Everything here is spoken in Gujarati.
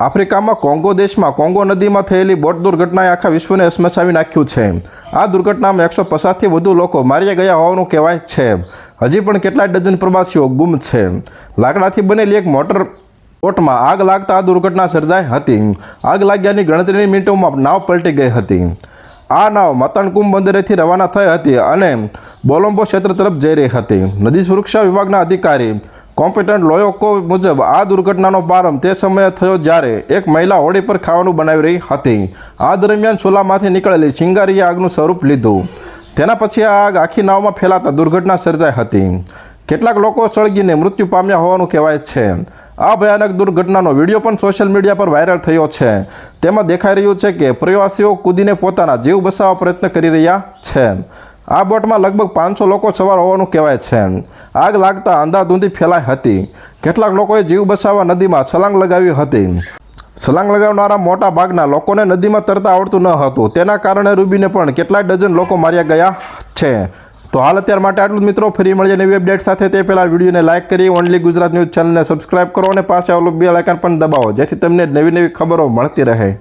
આફ્રિકામાં કોંગો દેશમાં કોંગો નદીમાં થયેલી બોટ દુર્ઘટનાએ આખા વિશ્વને અસમસાવી નાખ્યું છે. આ દુર્ઘટનામાં એકસો પચાસથી વધુ લોકો માર્યા ગયા હોવાનું કહેવાય છે. હજી પણ કેટલાય ડઝન પ્રવાસીઓ ગુમ છે. લાકડાથી બનેલી એક મોટર બોટમાં આગ લાગતા આ દુર્ઘટના સર્જાઈ હતી. આગ લાગ્યાની ગણતરીની મિનિટોમાં નાવ પલટી ગઈ હતી. આ નાવ મતણકુંભ બંદરેથી રવાના થઈ હતી અને બોલોમ્બો ક્ષેત્ર તરફ જઈ રહી હતી. નદી સુરક્ષા વિભાગના અધિકારી કોમ્પિટન્ટ લોયોકો મુજબ આ દુર્ઘટનાનો પ્રારંભ તે સમયે થયો જ્યારે એક મહિલા હોડી પર ખાવાનું બનાવી રહી હતી. આ દરમિયાન ચૂલામાંથી નીકળેલી ચિંગારીએ આગનું સ્વરૂપ લીધું. તેના પછી આ આગ આખી નાવમાં ફેલાતા દુર્ઘટના સર્જાઈ હતી. કેટલાક લોકો સળગીને મૃત્યુ પામ્યા હોવાનું કહેવાય છે. આ ભયાનક દુર્ઘટનાનો વીડિયો પણ સોશિયલ મીડિયા પર વાયરલ થયો છે. તેમાં દેખાઈ રહ્યું છે કે પ્રવાસીઓ કૂદીને પોતાના જીવ બચાવવા પ્રયત્ન કરી રહ્યા છે. આ બોટમાં લગભગ પાંચસો લોકો સવાર હોવાનું કહેવાય છે. આગ લાગતા અંધાધૂંધી ફેલાઈ હતી. કેટલાક લોકોએ જીવ બચાવવા નદીમાં છલાંગ લગાવી હતી. છલાંગ લગાવનારા મોટા ભાગના લોકોને નદીમાં તરતા આવડતું ન હતું. તેના કારણે રૂબીને પણ કેટલાય ડઝન લોકો માર્યા ગયા છે. તો હાલ અત્યાર માટે આટલું જ મિત્રો. ફરી મળીએ નવી અપડેટ સાથે. તે પહેલાં વિડીયોને લાઇક કરી ઓનલી ગુજરાત ન્યૂઝ ચેનલને સબસ્ક્રાઇબ કરો અને પાસે આવેલું બે આઇકન પણ દબાવો, જેથી તમને નવી નવી ખબરો મળતી રહે.